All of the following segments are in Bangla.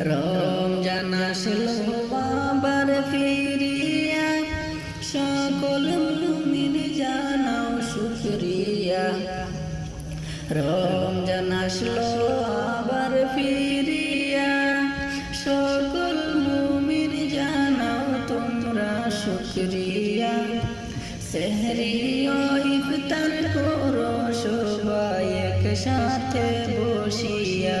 রমজান আসলো বাবার ফিরিয়া। সকল মুমিন জানাও শুকরিয়া। রমজান আসলো আবার ফিরিয়া। সকল মুমিন জানাও তোমরা শুকরিয়া। সেহরি ইফতার করো সবাই একসাথে বসিয়া।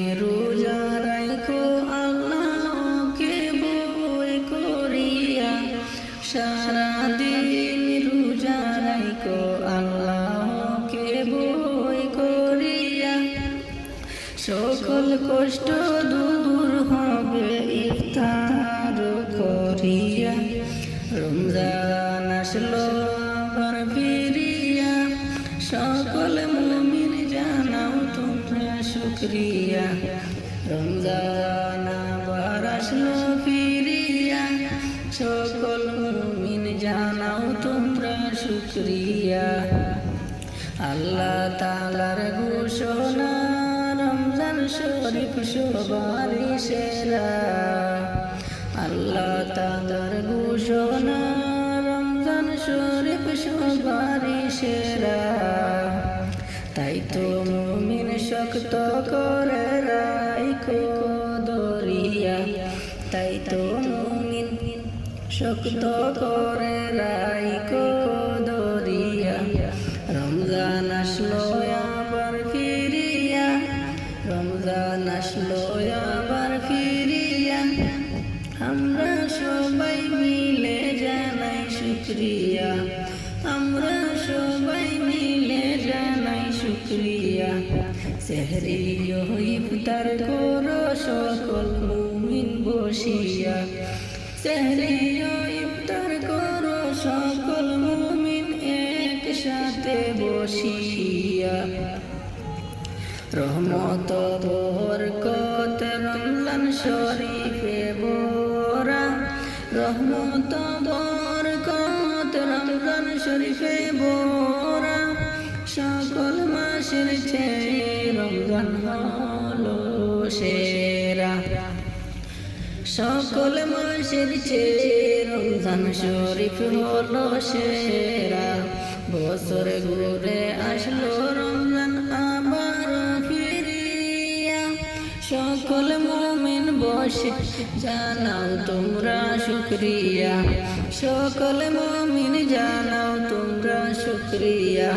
সারা দিন রোজা রাখো আল্লাহকে বই করিয়া। সকল কষ্ট দূর হবে, ইফতার করিয়া। রমজান আসলো, আবার ফিরিয়া। সকল মুমিন জানাও তোমরা শুক্রিয়া। রমজান আবার আসলো, ফিরিয়া। সকল শুক্রিয়া। আল্লাহ তালার ঘোষণা, রমজান শরীফ সবারই সেরা। আল্লাহ তালার ঘোষণা, রমজান শরীফ সবারই সেরা। তাই তো মুমিন শক্ত করে রাইখো দরিয়া। তাই তো মুমিন শক্ত করে রাইখো আসলো আবার ফিরিয়া, আমরা সবাই মিলে জানাই শুক্রিয়া। আমরা সবাই মিলে জানাই শুক্রিয়া। সেহরি ইফতার করো সকল মুমিন বসিয়া। সেহরি ইফতার করো সকল মুমিন একসাথে বসিয়া। রহমত বরকত শরীফে বোরা রহমত বরকত রমজান শরীফে বোরা সকল মাসের চেয়ে রমজান হলো সেরা। সকল মাসের চেয়ে রমজান শরীফ হলো সেরা। বছর ঘুরে আসলো সকল মোমেন বসে জানাও তোমরা শুক্রিয়া। সকল মোমেন জানাও তোমরা শুক্রিয়া।